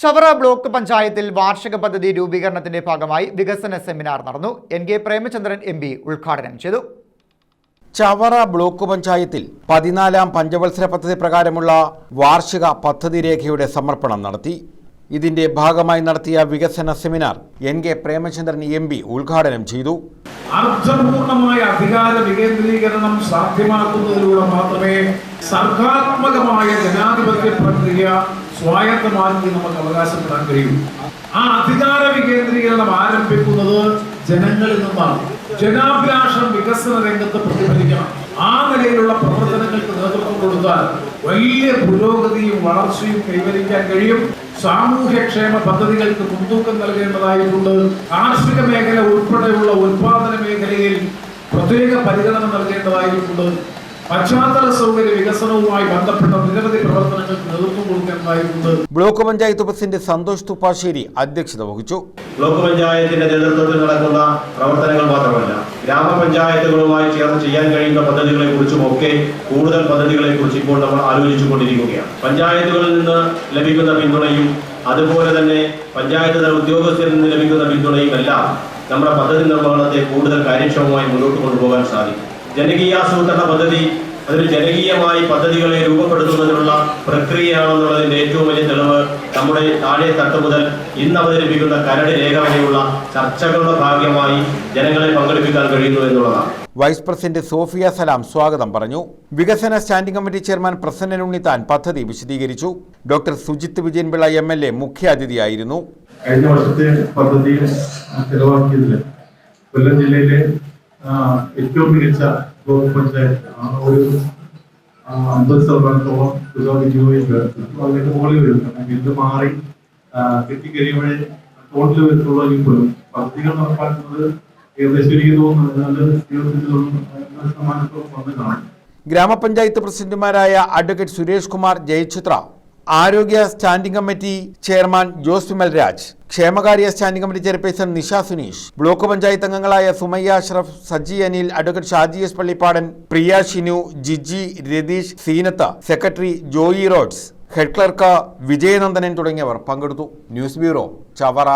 Chavara block പഞ്ചായത്തിൽ വാർഷിക പദ്ധതി രൂപീകരണത്തിന്റെ ഭാഗമായി വികസന സെമിനാർ നടന്നു. N K Premachandran M P ഉദ്ഘാടനം ചെയ്തു. ചവറ ബ്ലോക്ക് പഞ്ചായത്തിൽ പതിനാലാം പഞ്ചവത്സര പദ്ധതി പ്രകാരമുള്ള വാർഷിക പദ്ധതി രേഖയുടെ സമർപ്പണം നടത്തി. ഇതിന്റെ ഭാഗമായി നടത്തിയ വികസന seminar N K Premachandran M P ഉദ്ഘാടനം ചെയ്തു. അർത്ഥപൂർണമായ അധികാര വികേന്ദ്രീകരണം സാധ്യമാക്കുന്നതിലൂടെ മാത്രമേ സർഗാത്മകമായ ജനാധിപത്യ പ്രക്രിയ സ്വായത്തമാക്കി നമുക്ക് അവകാശപ്പെടാൻ കഴിയൂ. ആ അധികാര വികേന്ദ്രീകരണം ആരംഭിക്കുന്നത് ജനങ്ങളിൽ നിന്നാണ്. ജനാഭിലാഷം വികസന രംഗത്ത് പ്രതിഫലിക്കണം. ആ നിലയിലുള്ള പ്രവർത്തനങ്ങൾക്ക് നേതൃത്വം കൊടുത്താൽ വലിയ പുരോഗതിയും വളർച്ചയും കൈവരിക്കാൻ കഴിയും. സാമൂഹ്യക്ഷേമ പദ്ധതികൾക്ക് മുൻതൂക്കം നൽകേണ്ടതായിട്ടുണ്ട്. കാർഷിക മേഖല ഉൾപ്പെടെയുള്ള ഉൽപാദന മേഖലയിൽ പ്രത്യേക പരിഗണന നൽകേണ്ടതായിട്ടുണ്ട്. പശ്ചാത്തല സൗകര്യ വികസനവുമായി ബന്ധപ്പെട്ട നിരവധി പ്രവർത്തനങ്ങൾക്ക് നേതൃത്വം കൊടുക്കേണ്ടതായിട്ടുണ്ട്. ബ്ലോക്ക് പഞ്ചായത്ത് പ്രസിഡന്റ് സന്തോഷ് തുപ്പാശ്ശേരി അധ്യക്ഷത വഹിച്ചു. ബ്ലോക്ക് പഞ്ചായത്തിന്റെ നേതൃത്വത്തിൽ നടക്കുന്ന പ്രവർത്തനങ്ങൾ മാത്രമല്ല ഗ്രാമപഞ്ചായത്തുകളുമായി ചേർന്ന് ചെയ്യാൻ കഴിയുന്ന പദ്ധതികളെ കുറിച്ചും ഒക്കെ കൂടുതൽ പദ്ധതികളെ കുറിച്ച് ഇപ്പോൾ നമ്മൾ ആലോചിച്ചു കൊണ്ടിരിക്കുകയാണ് പഞ്ചായത്തുകളിൽ നിന്ന് ലഭിക്കുന്ന പിന്തുണയും അതുപോലെ തന്നെ പഞ്ചായത്ത് തല ഉദ്യോഗസ്ഥരിൽ നിന്ന് ലഭിക്കുന്ന പിന്തുണയും എല്ലാം നമ്മുടെ പദ്ധതി നിർവഹണത്തെ കൂടുതൽ കാര്യക്ഷമമായി മുന്നോട്ട് കൊണ്ടുപോകാൻ സാധിക്കും. ജനകീയ ആസൂത്രണ പദ്ധതി അതിൽ ജനകീയമായി പദ്ധതികളെ രൂപപ്പെടുത്തുന്നതിനുള്ള പ്രക്രിയയാണെന്നുള്ളതിന്റെ ഏറ്റവും വലിയ തെളിവ് നമ്മുടെ താഴെ തട്ട് മുതൽ ഇന്ന് അവതരിപ്പിക്കുന്ന കരട് രേഖ വരെയുള്ള ചർച്ചകളുടെ ഭാഗ്യമായി ജനങ്ങളെ പങ്കെടുപ്പിക്കാൻ കഴിയുന്നു എന്നുള്ളതാണ്. വൈസ് പ്രസിഡന്റ് സോഫിയ സലാം സ്വാഗതം പറഞ്ഞു. വികസന standing committee chairman Prasannan Unnithan പദ്ധതി വിശദീകരിച്ചു. Doctor Sujith Vijayanpillai M L A മുഖ്യാതിഥിയായിരുന്നു. കഴിഞ്ഞ വർഷത്തെ പദ്ധതി ചെലവാക്കിയതിൽ കൊല്ലം ജില്ലയിലെ ഏറ്റവും മികച്ച ബ്ലോക്ക് പഞ്ചായത്ത് ആ ഒരു വന്നതാണ് ഗ്രാമപഞ്ചായത്ത് പ്രസിഡന്റുമാരായ അഡ്വക്കേറ്റ് സുരേഷ് കുമാർ ജയചിത്ര ആരോഗ്യ standing committee chairman Jose Vimal Raj ക്ഷേമകാര്യ standing committee chairperson Nisha Suneesh block panchayat അംഗങ്ങളായ Sumayya Ashraf Saji Anil advocate Shaji S Pallippadan Priya Shinu Jiji Ratheesh Seenath secretary Joy roads head clerk Vijayanandanan തുടങ്ങിയവർ പങ്കെടുത്തു. News bureau Chavara.